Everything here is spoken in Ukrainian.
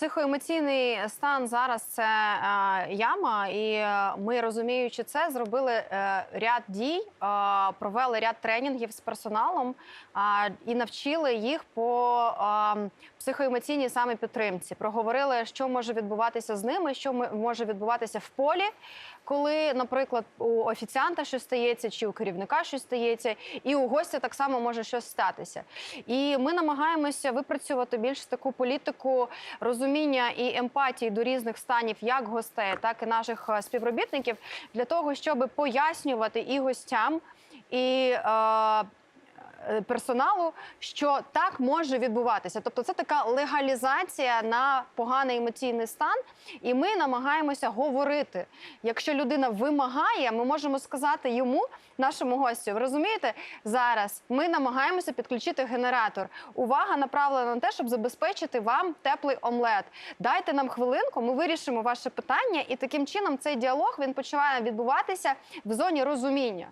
Психоемоційний стан зараз це е, яма, і е, ми розуміючи це, зробили е, ряд дій, е, провели ряд тренінгів з персоналом е, і навчили їх по е, психоемоційній саме підтримці. Проговорили, що може відбуватися з ними, що може відбуватися в полі, коли, наприклад, у офіціанта щось стається, чи у керівника щось стається, і у гостя так само може щось статися. І ми намагаємося випрацювати більш таку політику розуміння і емпатії до різних станів, як гостей, так і наших е, співробітників, для того, щоб пояснювати і гостям, і е, персоналу, що так може відбуватися. Тобто, це така легалізація на поганий емоційний стан, і ми намагаємося говорити. Якщо людина вимагає, ми можемо сказати йому, нашому гостю, ви розумієте, зараз ми намагаємося підключити генератор. Увага направлена на те, щоб забезпечити вам теплий омлет. Дайте нам хвилинку, ми вирішимо ваше питання, і таким чином цей діалог він починає відбуватися в зоні розуміння.